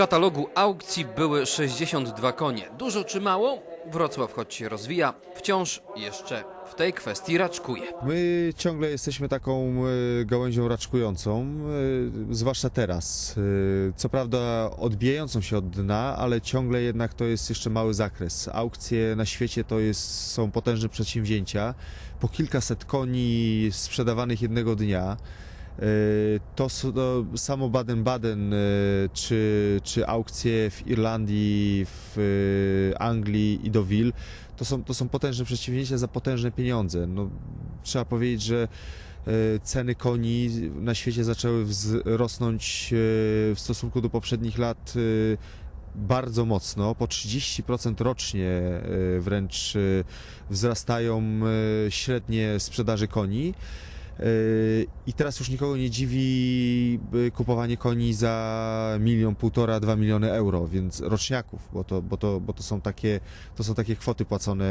Katalogu aukcji były 62 konie. Dużo czy mało? Wrocław, choć się rozwija, wciąż jeszcze w tej kwestii raczkuje. My ciągle jesteśmy taką e, gałęzią raczkującą, e, zwłaszcza teraz. E, Co prawda odbijającą się od dna, ale ciągle jednak to jest jeszcze mały zakres. Aukcje na świecie to jest, są potężne przedsięwzięcia. Po kilkaset koni sprzedawanych jednego dnia. E, To, to samo Baden-Baden, e, czy, czy aukcje w Irlandii, w e, Anglii i Deauville, to są, to są potężne przedsięwzięcia za potężne pieniądze. No, trzeba powiedzieć, że ceny koni na świecie zaczęły wz- rosnąć e, w stosunku do poprzednich lat bardzo mocno, po 30% rocznie wręcz wzrastają średnie sprzedaży koni. E, I teraz już nikogo nie dziwi kupowanie koni za milion, półtora, dwa miliony euro, więc roczniaków, bo to, bo to, bo to, są, takie, to są takie kwoty płacone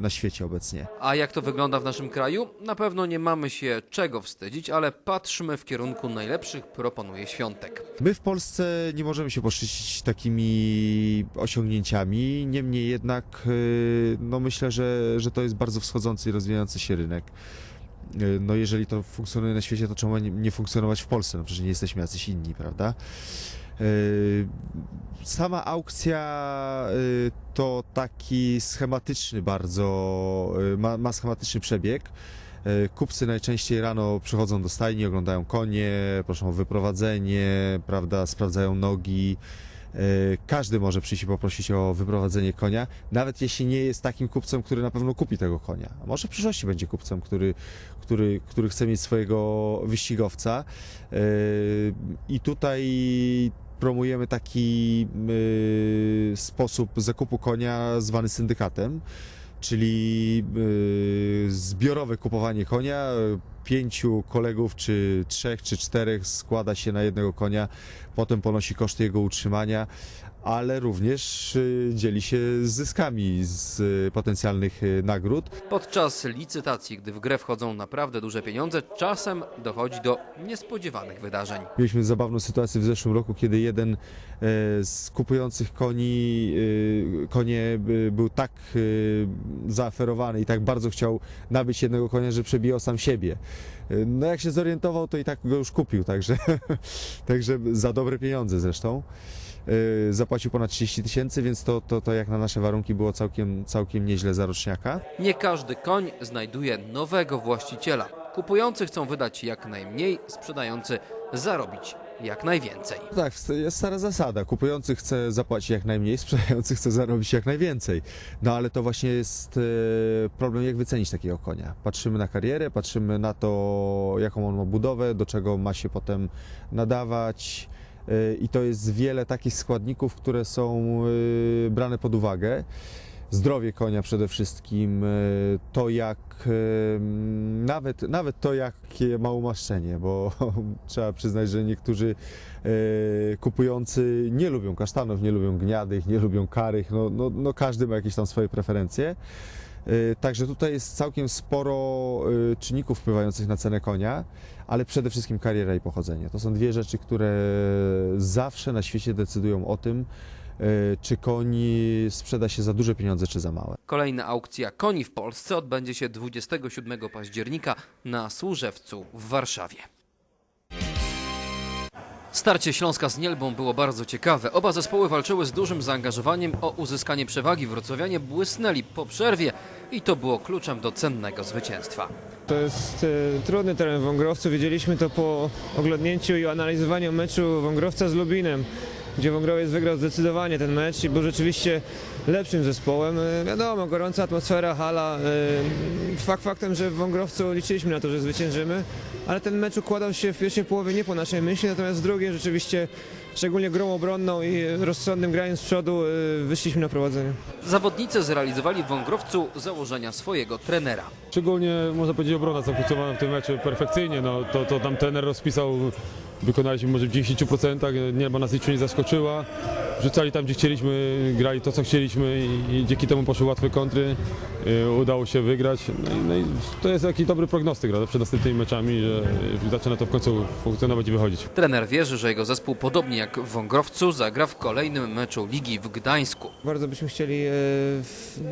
na świecie obecnie. A jak to wygląda w naszym kraju? Na pewno nie mamy się czego wstydzić, ale patrzmy w kierunku najlepszych, proponuje Świątek. My w Polsce nie możemy się poszczycić takimi osiągnięciami, niemniej jednak y, no myślę, że, że to jest bardzo wschodzący i rozwijający się rynek. Y, No jeżeli to funkcjonuje na świecie, to czemu nie, funkcjonować w Polsce? No przecież nie jesteśmy jacyś inni, prawda? Y, Sama aukcja y, to taki schematyczny bardzo, ma, ma schematyczny przebieg. Kupcy najczęściej rano przychodzą do stajni, oglądają konie, proszą o wyprowadzenie, prawda, sprawdzają nogi. Y, Każdy może przyjść i poprosić o wyprowadzenie konia, nawet jeśli nie jest takim kupcem, który na pewno kupi tego konia. A może w przyszłości będzie kupcem, który, który, który chce mieć swojego wyścigowca. Y, I tutaj promujemy taki y, sposób zakupu konia zwany syndykatem, czyli y, zbiorowe kupowanie konia. Pięciu kolegów, czy trzech, czy czterech składa się na jednego konia, potem ponosi koszty jego utrzymania, ale również y, dzieli się zyskami z y, potencjalnych y, nagród. Podczas licytacji, gdy w grę wchodzą naprawdę duże pieniądze, czasem dochodzi do niespodziewanych wydarzeń. Mieliśmy zabawną sytuację w zeszłym roku, kiedy jeden e, z kupujących koni, e, konie e, był tak zaaferowany i tak bardzo chciał nabyć jednego konia, że przebijał sam siebie. No jak się zorientował, to i tak go już kupił, także, także za dobre pieniądze zresztą. E, Zapłacił ponad 30 tysięcy, więc to, to, to jak na nasze warunki było całkiem, całkiem nieźle za roczniaka. Nie każdy koń znajduje nowego właściciela. Kupujący chcą wydać jak najmniej, sprzedający zarobić jak najwięcej. Tak, jest stara zasada. Kupujący chce zapłacić jak najmniej, sprzedający chce zarobić jak najwięcej. No ale to właśnie jest e, problem, jak wycenić takiego konia. Patrzymy na karierę, patrzymy na to, jaką on ma budowę, do czego ma się potem nadawać. E, I to jest wiele takich składników, które są e, brane pod uwagę. Zdrowie konia przede wszystkim, e, to jak nawet, nawet to jakie ma umaszczenie, bo trzeba przyznać, że niektórzy kupujący nie lubią kasztanów, nie lubią gniadych, nie lubią karych, no, no, no każdy ma jakieś tam swoje preferencje. E, Także tutaj jest całkiem sporo e, czynników wpływających na cenę konia, ale przede wszystkim kariera i pochodzenie. To są dwie rzeczy, które zawsze na świecie decydują o tym, e, czy koń sprzeda się za duże pieniądze, czy za małe. Kolejna aukcja koni w Polsce odbędzie się 27 października na Służewcu w Warszawie. Starcie Śląska z Nielbą było bardzo ciekawe. Oba zespoły walczyły z dużym zaangażowaniem o uzyskanie przewagi. Wrocławianie błysnęli po przerwie i to było kluczem do cennego zwycięstwa. To jest e, trudny teren Wągrowcu. Wiedzieliśmy to po oglądnięciu i analizowaniu meczu Wągrowca z Lubinem, gdzie Wągrowiec wygrał zdecydowanie ten mecz i był rzeczywiście lepszym zespołem. E, wiadomo, gorąca atmosfera, hala. E, fakt faktem, że w Wągrowcu liczyliśmy na to, że zwyciężymy, ale ten mecz układał się w pierwszej połowie nie po naszej myśli, natomiast w drugiej rzeczywiście, szczególnie grą obronną i rozsądnym graniem z przodu, e, wyszliśmy na prowadzenie. Zawodnicy zrealizowali w Wągrowcu założenia swojego trenera. Szczególnie można powiedzieć obrona zafunkcjonowała w tym meczu perfekcyjnie. No, to, to tam trener rozpisał wykonaliśmy może w 10%, nieba nas niczym nie zaskoczyła. Rzucali tam, gdzie chcieliśmy, grali to, co chcieliśmy i, i dzięki temu poszły łatwe kontry. Y, Udało się wygrać. No i, no i to jest taki dobry prognostyk prawda, przed następnymi meczami, że zaczyna to w końcu funkcjonować i wychodzić. Trener wierzy, że jego zespół, podobnie jak w Wągrowcu, zagra w kolejnym meczu ligi w Gdańsku. Bardzo byśmy chcieli e,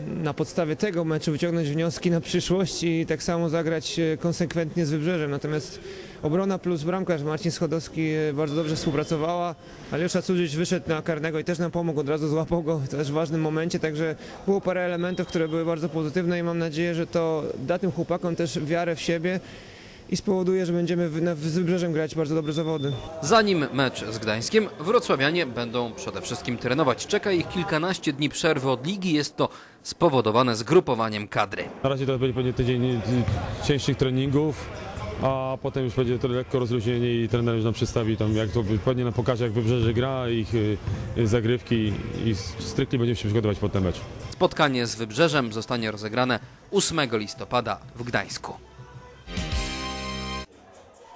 na podstawie tego meczu wyciągnąć wnioski na przyszłość i tak samo zagrać e, konsekwentnie z Wybrzeżem. Natomiast obrona plus bramkarz Marcin Schodowski e, bardzo dobrze współpracowała. Aliosza Cudzyć wyszedł na karnego i też nam pomógł, od razu złapał go też w ważnym momencie, także było parę elementów, które były bardzo pozytywne i mam nadzieję, że to da tym chłopakom też wiarę w siebie i spowoduje, że będziemy w- na- z Wybrzeżem grać bardzo dobre zawody. Zanim mecz z Gdańskiem, wrocławianie będą przede wszystkim trenować. Czeka ich kilkanaście dni przerwy od ligi. Jest to spowodowane zgrupowaniem kadry. Na razie to będzie pewnie tydzień cięższych treningów, a potem już będzie to lekko rozluźnienie i trener już nam przedstawi tam, jak to pewnie nam pokaże, jak Wybrzeże gra, ich y, y, zagrywki i stricte będziemy się przygotować pod ten mecz. Spotkanie z Wybrzeżem zostanie rozegrane 8 listopada w Gdańsku.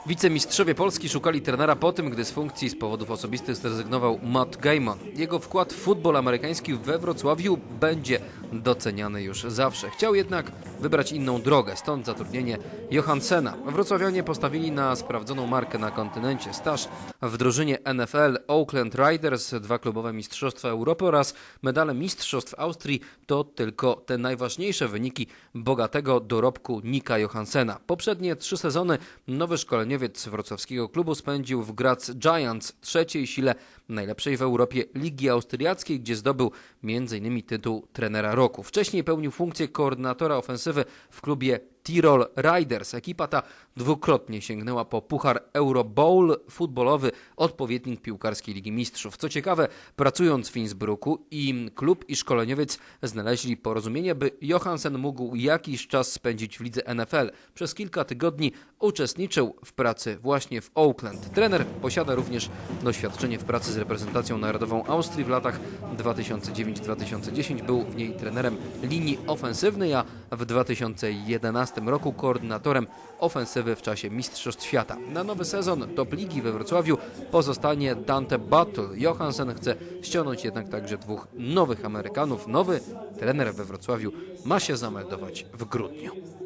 Wicemistrzowie Polski szukali trenera po tym, gdy z funkcji z powodów osobistych zrezygnował Matt Gaiman. Jego wkład w futbol amerykański we Wrocławiu będzie doceniany już zawsze. Chciał jednak wybrać inną drogę, stąd zatrudnienie Johansena. Wrocławianie postawili na sprawdzoną markę na kontynencie. Staż w drużynie NFL Oakland Riders, dwa klubowe mistrzostwa Europy oraz medale mistrzostw Austrii to tylko te najważniejsze wyniki bogatego dorobku Nika Johansena. Poprzednie trzy sezony nowy szkoleniowiec wrocławskiego klubu spędził w Graz Giants, trzeciej sile najlepszej w Europie Ligi Austriackiej, gdzie zdobył m.in. tytuł trenera roku. Wcześniej pełnił funkcję koordynatora ofensywy w klubie Tirol Riders. Ekipa ta dwukrotnie sięgnęła po puchar Euro Bowl futbolowy, odpowiednik piłkarskiej Ligi Mistrzów. Co ciekawe, pracując w Innsbrucku i klub i szkoleniowiec znaleźli porozumienie, by Johansen mógł jakiś czas spędzić w lidze NFL. Przez kilka tygodni uczestniczył w pracy właśnie w Oakland. Trener posiada również doświadczenie w pracy z reprezentacją narodową Austrii w latach 2009-2010. Był w niej trenerem linii ofensywnej, a w 2011 roku koordynatorem ofensywy w czasie Mistrzostw Świata. Na nowy sezon top ligi we Wrocławiu pozostanie Dante Battle. Johansen chce ściągnąć jednak także dwóch nowych Amerykanów. Nowy trener we Wrocławiu ma się zameldować w grudniu.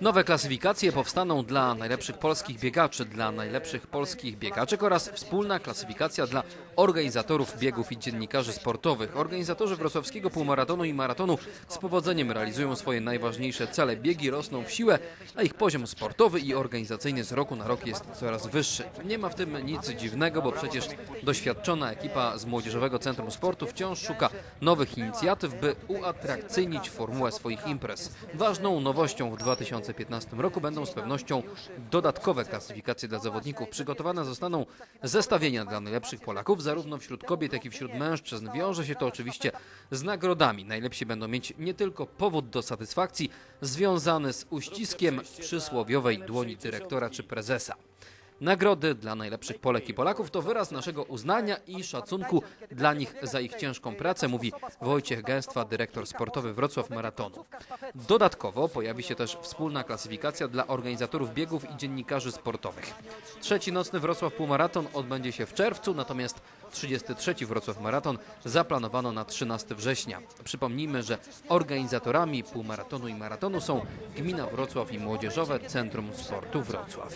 Nowe klasyfikacje powstaną dla najlepszych polskich biegaczy, dla najlepszych polskich biegaczek oraz wspólna klasyfikacja dla organizatorów biegów i dziennikarzy sportowych. Organizatorzy wrocławskiego półmaratonu i maratonu z powodzeniem realizują swoje najważniejsze cele. Biegi rosną w siłę, a ich poziom sportowy i organizacyjny z roku na rok jest coraz wyższy. Nie ma w tym nic dziwnego, bo przecież doświadczona ekipa z Młodzieżowego Centrum Sportu wciąż szuka nowych inicjatyw, by uatrakcyjnić formułę swoich imprez. Ważną nowością w 2015 roku będą z pewnością dodatkowe klasyfikacje dla zawodników. Przygotowane zostaną zestawienia dla najlepszych Polaków, zarówno wśród kobiet, jak i wśród mężczyzn. Wiąże się to oczywiście z nagrodami. Najlepsi będą mieć nie tylko powód do satysfakcji związany z uściskiem przysłowiowej dłoni dyrektora czy prezesa. Nagrody dla najlepszych Polek i Polaków to wyraz naszego uznania i szacunku dla nich za ich ciężką pracę, mówi Wojciech Gęstwa, dyrektor sportowy Wrocław Maratonu. Dodatkowo pojawi się też wspólna klasyfikacja dla organizatorów biegów i dziennikarzy sportowych. Trzeci nocny Wrocław Półmaraton odbędzie się w czerwcu, natomiast 33 Wrocław Maraton zaplanowano na 13 września. Przypomnijmy, że organizatorami półmaratonu i maratonu są Gmina Wrocław i Młodzieżowe Centrum Sportu Wrocław.